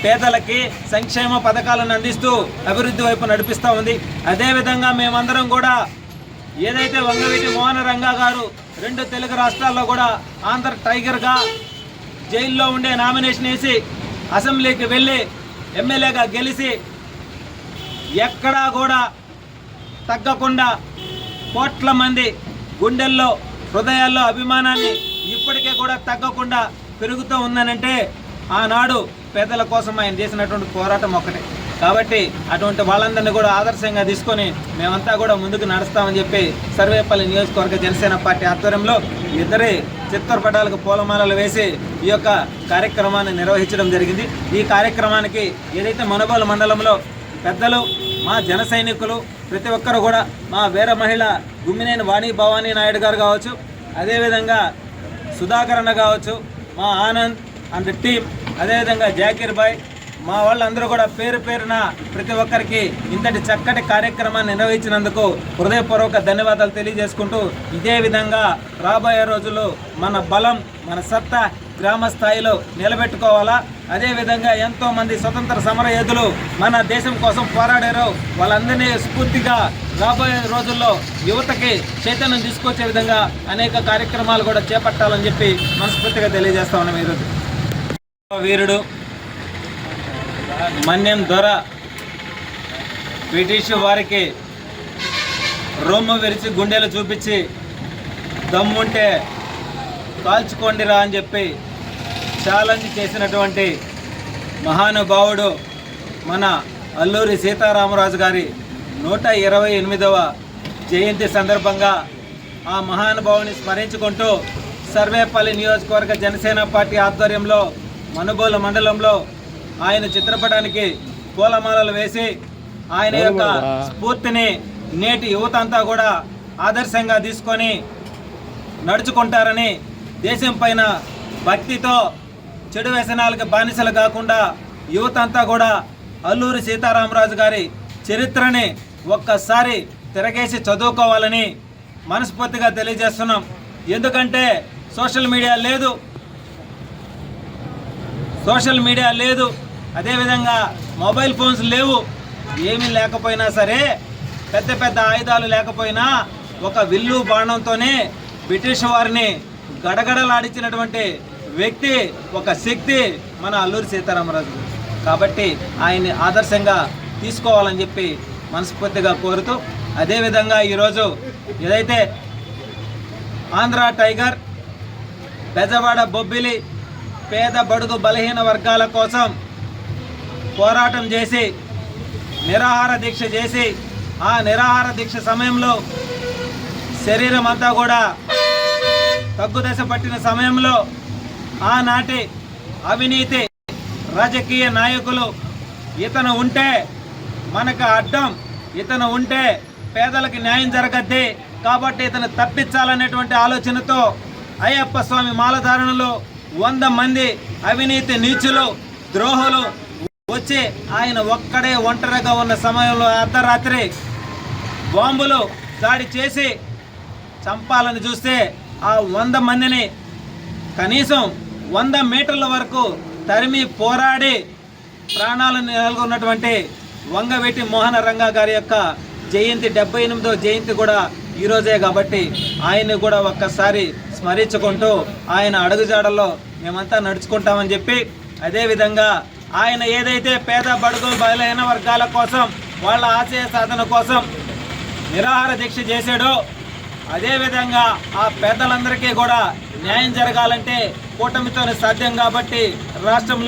పేదలకి సంక్షేమ పథకాలను అందిస్తూ అభివృద్ధి వైపు నడిపిస్తూ ఉంది. అదేవిధంగా మేమందరం కూడా ఏదైతే వంగవీటి మోహన రంగా గారు రెండు తెలుగు రాష్ట్రాల్లో కూడా ఆంధ్ర టైగర్గా జైల్లో ఉండే నామినేషన్ వేసి అసెంబ్లీకి వెళ్ళి ఎమ్మెల్యేగా గెలిచి ఎక్కడా కూడా తగ్గకుండా కోట్ల మంది గుండెల్లో హృదయాల్లో అభిమానాన్ని ఇప్పటికే కూడా తగ్గకుండా పెరుగుతూ ఉందనంటే ఆనాడు పేదల కోసం ఆయన చేసినటువంటి పోరాటం ఒకటి కాబట్టి అటువంటి వాళ్ళందరినీ కూడా ఆదర్శంగా తీసుకొని మేమంతా కూడా ముందుకు నడుస్తామని చెప్పి సర్వేపల్లి నియోజకవర్గ జనసేన పార్టీ ఆధ్వర్యంలో ఇద్దరి చిత్తూరుపటాలకు పూలమాలలు వేసి ఈ యొక్క కార్యక్రమాన్ని నిర్వహించడం జరిగింది. ఈ కార్యక్రమానికి ఏదైతే మనబోలు మండలంలో పెద్దలు మా జన సైనికులు ప్రతి ఒక్కరు కూడా మా వీర మహిళ గుమ్మినేని వాణి భవానీ నాయుడు గారు కావచ్చు అదేవిధంగా సుధాకరణ కావచ్చు మా ఆనంద్ అండ్ టీం అదేవిధంగా జాకీర్ భాయ్ మా వాళ్ళందరూ కూడా పేరు పేరున ప్రతి ఒక్కరికి ఇంతటి చక్కటి కార్యక్రమాన్ని నిర్వహించినందుకు హృదయపూర్వక ధన్యవాదాలు తెలియజేసుకుంటూ ఇదే విధంగా రాబోయే రోజుల్లో మన బలం మన సత్తా గ్రామ స్థాయిలో నిలబెట్టుకోవాలా? అదేవిధంగా ఎంతో మంది స్వతంత్ర సమర యోధులు మన దేశం కోసం పోరాడారు వాళ్ళందరినీ స్ఫూర్తిగా రాబోయే రోజుల్లో యువతకి చైతన్యం తీసుకొచ్చే విధంగా అనేక కార్యక్రమాలు కూడా చేపట్టాలని చెప్పి మనస్ఫూర్తిగా తెలియజేస్తా ఉన్నాం ఈరోజు. వీరుడు. మన్యం దొర. బ్రిటిష్ వారికి రొమ్ము విరిచి గుండెలు చూపించి దమ్ముంటే కాల్చుకోండిరా అని చెప్పి ఛాలెంజ్ చేసినటువంటి మహానుభావుడు మన అల్లూరి సీతారామరాజు గారి నూట ఇరవై ఎనిమిదవ జయంతి సందర్భంగా ఆ మహానుభావుని స్మరించుకుంటూ సర్వేపల్లి నియోజకవర్గ జనసేన పార్టీ ఆధ్వర్యంలో మనుబోలు మండలంలో ఆయన చిత్రపటానికి పూలమాలలు వేసి ఆయన యొక్క స్ఫూర్తిని నేటి యువత అంతా కూడా ఆదర్శంగా తీసుకొని నడుచుకుంటారని దేశం పైన భక్తితో చెడు వ్యసనాలకు బానిసలు కాకుండా యువత అంతా కూడా అల్లూరి సీతారామరాజు గారి చరిత్రని ఒక్కసారి తిరగేసి చదువుకోవాలని మనస్ఫూర్తిగా తెలియజేస్తున్నాం. ఎందుకంటే సోషల్ మీడియా లేదు సోషల్ మీడియా లేదు. అదేవిధంగా మొబైల్ ఫోన్స్ లేవు. ఏమీ లేకపోయినా సరే పెద్ద పెద్ద ఆయుధాలు లేకపోయినా ఒక విల్లు బాణంతోనే బ్రిటిష్ వారిని గడగడలాడించినటువంటి వ్యక్తి ఒక శక్తి మన అల్లూరి సీతారామరాజు. కాబట్టి ఆయన్ని ఆదర్శంగా తీసుకోవాలని చెప్పి మనస్ఫూర్తిగా కోరుతూ అదేవిధంగా ఈరోజు ఏదైతే ఆంధ్ర టైగర్ బెజవాడ బొబ్బిలి పేద బడుగు బలహీన వర్గాల కోసం పోరాటం చేసి నిరాహార దీక్ష చేసి ఆ నిరాహార దీక్ష సమయంలో శరీరం అంతా కూడా తగ్గుదశ పట్టిన సమయంలో ఆనాటి అవినీతి రాజకీయ నాయకులు ఇతను ఉంటే మనకు అడ్డం ఇతను ఉంటే పేదలకు న్యాయం జరగద్ది కాబట్టి ఇతను తప్పించాలనేటువంటి ఆలోచనతో అయ్యప్ప స్వామి మాలధారణలో వంద మంది అవినీతి నీచులు ద్రోహులు వచ్చి ఆయన ఒక్కడే ఒంటరిగా ఉన్న సమయంలో అర్ధరాత్రి బాంబులు దాడి చేసి చంపాలని చూస్తే ఆ వంద మందిని కనీసం వంద మీటర్ల వరకు తరిమి పోరాడి ప్రాణాలు నెలకొన్నటువంటి వంగవెట్టి మోహన రంగా గారి యొక్క జయంతి డెబ్బై ఎనిమిదో జయంతి కూడా ఈరోజే కాబట్టి ఆయన్ని కూడా ఒక్కసారి స్మరించుకుంటూ ఆయన అడుగుజాడల్లో మేమంతా నడుచుకుంటామని చెప్పి అదేవిధంగా ఆయన ఏదైతే పేద బడుగు బలైన వర్గాల కోసం వాళ్ళ ఆశయ సాధన కోసం నిరాహార దీక్ష చేశాడో అదేవిధంగా ఆ పేదలందరికీ కూడా న్యాయం జరగాలంటే కూటమితోనే సాధ్యం కాబట్టి రాష్ట్రంలో